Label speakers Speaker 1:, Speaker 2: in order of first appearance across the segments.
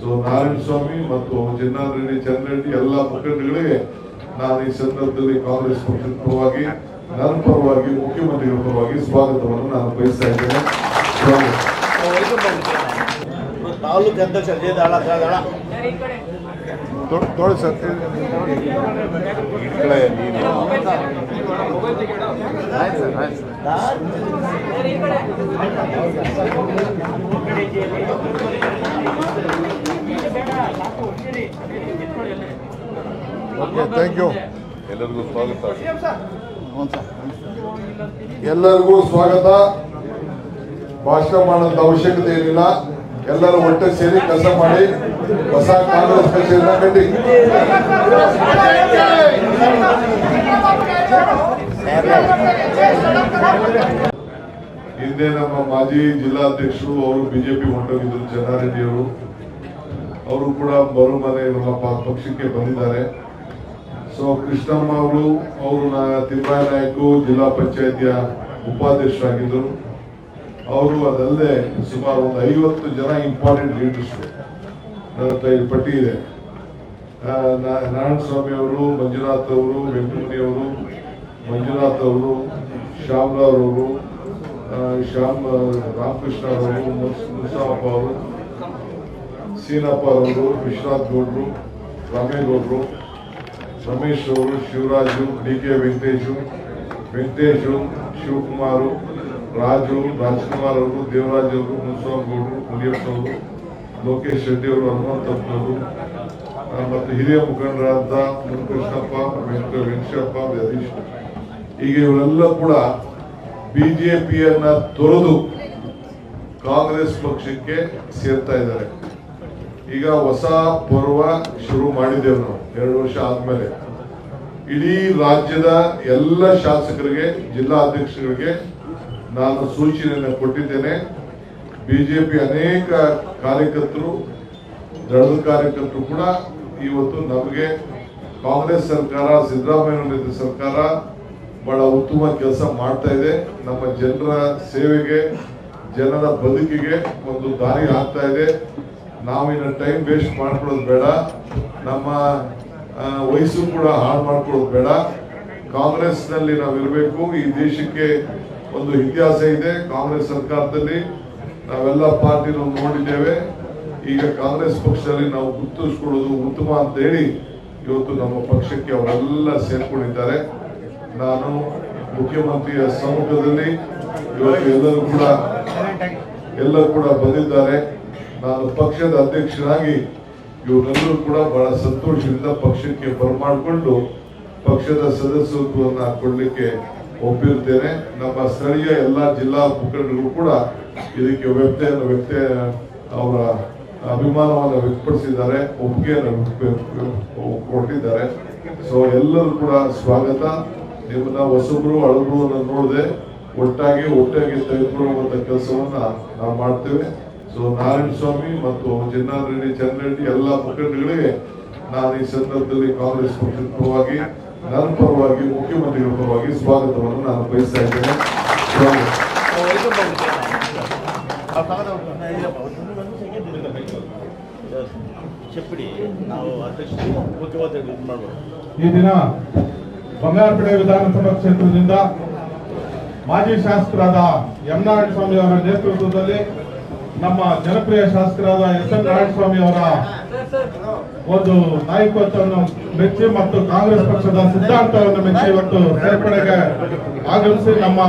Speaker 1: So Narayana ಸ್ವಾಮಿ ಮತ್ತು ಜನಾರ್ದನ್ ರೆಡ್ಡಿ ಚಂದ್ರ ರೆಡ್ಡಿ ಎಲ್ಲ ಮುಖಂಡಗಳಿಗೆ ನಾನು ಈ ಸಂದರ್ಭದಲ್ಲಿ ಕಾಂಗ್ರೆಸ್ ಪಕ್ಷದ ಪರವಾಗಿ, ನನ್ನ ಪರವಾಗಿ, ಮುಖ್ಯಮಂತ್ರಿಗಳ ಪರವಾಗಿ ಸ್ವಾಗತವನ್ನು ನಾನು ಬಯಸ್ತಾ ಇದ್ದೇನೆ.
Speaker 2: ತಾಲೂಕು ಅಧ್ಯಕ್ಷ ಅಜಯ್ ದಾಳ.
Speaker 1: ತೊಳಿ ಸರ್ ಓಕೆ ಥ್ಯಾಂಕ್ ಯು ಎಲ್ಲರಿಗೂ ಸ್ವಾಗತ. ಎಲ್ಲರಿಗೂ ಸ್ವಾಗತ. ಭಾಷಣ ಮಾಡೋಂಥ ಅವಶ್ಯಕತೆ ಏನಿಲ್ಲ. ಎಲ್ಲರೂ ಒಟ್ಟೆ ಸೇರಿ ಕೆಲಸ ಮಾಡಿ, ಹೊಸ ಕಾಂಗ್ರೆಸ್ ಕಚೇರಿನ ಕಟ್ಟಿ. ಹಿಂದೆ ನಮ್ಮ ಮಾಜಿ ಜಿಲ್ಲಾಧ್ಯಕ್ಷರು ಅವರು ಬಿಜೆಪಿ ಹೊಂಟೋಗಿದ್ರು ಜನಾರೆಡ್ಡಿ ಅವರು ಅವರು ಕೂಡ ಮನೆ ನಮ್ಮ ಪಕ್ಷಕ್ಕೆ ಬಂದಿದ್ದಾರೆ. ಸೊ ಕೃಷ್ಣಮ್ಮ ಅವರು ಅವರು ತಿಮ್ಮಾಯ ನಾಯ್ಕು ಜಿಲ್ಲಾ ಪಂಚಾಯತಿಯ ಉಪಾಧ್ಯಕ್ಷರಾಗಿದ್ದರು. ಅವರು ಅದಲ್ಲದೆ ಸುಮಾರು ಒಂದು ಐವತ್ತು ಜನ ಇಂಪಾರ್ಟೆಂಟ್ ಲೀಡರ್ಸ್ ನನ್ನ ಈ ಪಟ್ಟಿ ಇದೆ. ನಾರಾಯಣ ಸ್ವಾಮಿ ಅವರು, ಮಂಜುನಾಥ್ ಅವರು ವೆಂಕಟಮಣಿ ಅವರು, ಮಂಜುನಾಥ್ ಅವರು ಶ್ಯಾಮರಾವ್ ಅವರು ಶ್ಯಾಮ್ ರಾಮಕೃಷ್ಣ ಅವರು ಮುಸಾಪ್ಪ ಅವರು, ಸೀನಪ್ಪ ಅವರು, ವಿಶ್ವನಾಥ್ ಗೌಡ್ರು ರಾಮೇಗೌಡರು ರಮೇಶ್ ಅವರು, ಶಿವರಾಜು, ಡಿ ಕೆ ವೆಂಕಟೇಶು ವೆಂಕಟೇಶು, ಶಿವಕುಮಾರು ರಾಜು, ರಾಜ್ಕುಮಾರ್ ಅವರು, ದೇವರಾಜ್ ಅವರು, ಮುನ್ಸ್ವಾಮಿಗೌಡರು, ಮುನಿಯಪ್ಪ ಅವರು, ಲೋಕೇಶ್ ಶೆಟ್ಟಿ ಅವರು ಹನುಮಂತಪ್ಪನವರು ಮತ್ತು ಹಿರಿಯ ಮುಖಂಡರಾದ ಮುನಿಕೃಷ್ಣಪ್ಪ ವೆಂಕಟ ವೆಂಕಟಪ್ಪ ಹರೀಶ್. ಈಗ ಇವರೆಲ್ಲ ಕೂಡ ಬಿಜೆಪಿಯನ್ನ ತೊರೆದು ಕಾಂಗ್ರೆಸ್ ಪಕ್ಷಕ್ಕೆ ಸೇರ್ತಾ ಇದ್ದಾರೆ. ಈಗ ಹೊಸ ಪರ್ವ ಶುರು ಮಾಡಿದ್ದೇವೆ ನಾವು, ಎರಡು ವರ್ಷ ಆದ್ಮೇಲೆ. ಇಡೀ ರಾಜ್ಯದ ಎಲ್ಲ ಶಾಸಕರಿಗೆ, ಜಿಲ್ಲಾ ಅಧ್ಯಕ್ಷರಿಗೆ ನಾನು ಸೂಚನೆಯನ್ನು ಕೊಟ್ಟಿದ್ದೇನೆ. ಬಿಜೆಪಿ ಅನೇಕ ಕಾರ್ಯಕರ್ತರು, ದಳದ ಕಾರ್ಯಕರ್ತರು ಕೂಡ ಇವತ್ತು ನಮಗೆ ಕಾಂಗ್ರೆಸ್ ಸರ್ಕಾರ, ಸಿದ್ದರಾಮಯ್ಯ ಸರ್ಕಾರ ಬಹಳ ಉತ್ತಮ ಕೆಲಸ ಮಾಡ್ತಾ ಇದೆ. ನಮ್ಮ ಜನರ ಸೇವೆಗೆ, ಜನರ ಬದುಕಿಗೆ ಒಂದು ದಾರಿ ಆಗ್ತಾ ಇದೆ. ನಾವಿನ ಟೈಮ್ ವೇಸ್ಟ್ ಮಾಡ್ಕೊಳ್ಳೋದು ಬೇಡ. ನಮ್ಮ ವಯಸ್ಸು ಕೂಡ ಹಾಳು ಮಾಡ್ಕೊಳ್ಳೋದು ಬೇಡ. ಕಾಂಗ್ರೆಸ್ನಲ್ಲಿ ನಾವು ಇರಬೇಕು ಈ ದೇಶಕ್ಕೆ ಒಂದು ಇತಿಹಾಸ ಇದೆ ಕಾಂಗ್ರೆಸ್ ಸರ್ಕಾರದಲ್ಲಿ. ನಾವೆಲ್ಲ ಪಾರ್ಟಿ ನೋಡಿದ್ದೇವೆ. ಈಗ ಕಾಂಗ್ರೆಸ್ ಪಕ್ಷದಲ್ಲಿ ನಾವು ಗುರುತಿಸ್ಕೊಳ್ಳೋದು ಉತ್ತಮ ಅಂತ ಹೇಳಿ ಇವತ್ತು ನಮ್ಮ ಪಕ್ಷಕ್ಕೆ ಅವರೆಲ್ಲ ಸೇರ್ಕೊಂಡಿದ್ದಾರೆ. ನಾನು ಮುಖ್ಯಮಂತ್ರಿಯ ಸಮ್ಮುಖದಲ್ಲಿ ಇವತ್ತು ಎಲ್ಲರೂ ಕೂಡ ಎಲ್ಲರೂ ಕೂಡ ಬಂದಿದ್ದಾರೆ. ನಾನು ಪಕ್ಷದ ಅಧ್ಯಕ್ಷರಾಗಿ ಇವರೆಲ್ಲರೂ ಕೂಡ ಬಹಳ ಸಂತೋಷದಿಂದ ಪಕ್ಷಕ್ಕೆ ಬರಮಾಡಿಕೊಂಡು ಪಕ್ಷದ ಸದಸ್ಯತ್ವವನ್ನು ಕೊಡಲಿಕ್ಕೆ ಒಪ್ಪಿರ್ತೇನೆ ನಮ್ಮ ಸ್ಥಳೀಯ ಎಲ್ಲ ಜಿಲ್ಲಾ ಮುಖಂಡರು ಕೂಡ ಇದಕ್ಕೆ ವ್ಯಕ್ತಿಯನ್ನು ವ್ಯಕ್ತಿ ಅವರ ಅಭಿಮಾನವನ್ನು ವ್ಯಕ್ತಪಡಿಸಿದ್ದಾರೆ. ಒಪ್ಪಿಗೆಯನ್ನು ಕೊಟ್ಟಿದ್ದಾರೆ. ಸೊ ಎಲ್ಲರೂ ಕೂಡ ಸ್ವಾಗತ. ನಿಮ್ಮನ್ನ ಹೊಸಬ್ರು, ಹಳಬ್ರು ನೋಡದೆ ಒಟ್ಟಾಗಿ ಒಟ್ಟಾಗಿ ತೆಗೆದುಕೊಳ್ಳುವಂಥ ಕೆಲಸವನ್ನ ನಾವು ಮಾಡ್ತೇವೆ. ಸೊ ನಾರಾಯಣ ಸ್ವಾಮಿ ಮತ್ತು ಜನಾರ್ದನ್ ರೆಡ್ಡಿ ಚಂದ್ರ ಎಲ್ಲ ಮುಖಂಡಗಳಿಗೆ ನಾನು ಈ ಸಂದರ್ಭದಲ್ಲಿ ಕಾಂಗ್ರೆಸ್ ಪಕ್ಷದ ಪರವಾಗಿ ನನ್ನ ಪರವಾಗಿ ಮುಖ್ಯಮಂತ್ರಿಗಳ ಪರವಾಗಿ ಸ್ವಾಗತವನ್ನು ನಾನು ಬಯಸ್ತಾ ಇದ್ದೇನೆ.
Speaker 3: ಈ ದಿನ ಬಂಗಾರಪೇಟೆ ವಿಧಾನಸಭಾ ಕ್ಷೇತ್ರದಿಂದ ಮಾಜಿ ಶಾಸಕರಾದ ಯಮನಾರಾಯಣ ಸ್ವಾಮಿ ಅವರ ನೇತೃತ್ವದಲ್ಲಿ ನಮ್ಮ ಜನಪ್ರಿಯ ಶಾಸಕರಾದ ಎಸ್ ಎನ್ ನಾರಾಯಣ ಸ್ವಾಮಿ ಅವರ ಒಂದು ನಾಯಕತ್ವವನ್ನು ಮೆಚ್ಚಿ ಮತ್ತು ಕಾಂಗ್ರೆಸ್ ಪಕ್ಷದ ಸಿದ್ಧಾಂತವನ್ನು ಮೆಚ್ಚಿ ಇವತ್ತು ಸೇರ್ಪಡೆಗೆ ಆಗಮಿಸಿ ನಮ್ಮ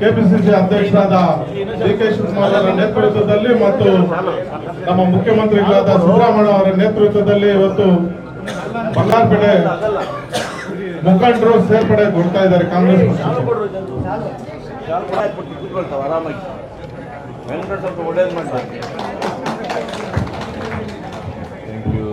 Speaker 3: ಕೆಪಿಸಿಸಿ ಅಧ್ಯಕ್ಷರಾದ ಡಿ ಕೆ ಶಿವಕುಮಾರ್ ಅವರ ನೇತೃತ್ವದಲ್ಲಿ ಮತ್ತು ನಮ್ಮ ಮುಖ್ಯಮಂತ್ರಿಗಳಾದ ಸಿದ್ದರಾಮಯ್ಯ ಅವರ ನೇತೃತ್ವದಲ್ಲಿ ಇವತ್ತು ಬಂಗಾರಪೇಟೆ ಮುಖಂಡರು ಸೇರ್ಪಡೆಗೊಳ್ತಾ ಇದ್ದಾರೆ ಕಾಂಗ್ರೆಸ್
Speaker 2: ಪಕ್ಷ ಸ್ವಲ್ಪ ಒಳ್ಳೇದು ಮಾಡ್ತಾರೆ ಥ್ಯಾಂಕ್ ಯು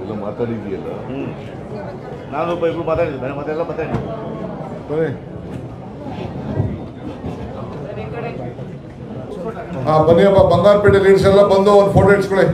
Speaker 1: ಎಲ್ಲ ಮಾತಾಡಿದೆಯಲ್ಲ
Speaker 2: ಹ್ಞೂ ನಾನು ಒಬ್ಬ ಮತ್ತೆ ಮಾತಾಡಿದ್ದೆ. ಮತ್ತೆಲ್ಲ ಮಾತಾಡಿದ್ದೆ.
Speaker 1: ಹಾ ಬನ್ನಿಯಪ್ಪ ಬಂಗಾರಪೇಟೆ ಲೀಡ್ಸ್ ಎಲ್ಲ ಬಂದು ಒಂದು ಫೋಟೋ ಇಟ್ಸ್ಕೊಳ್ಳಿ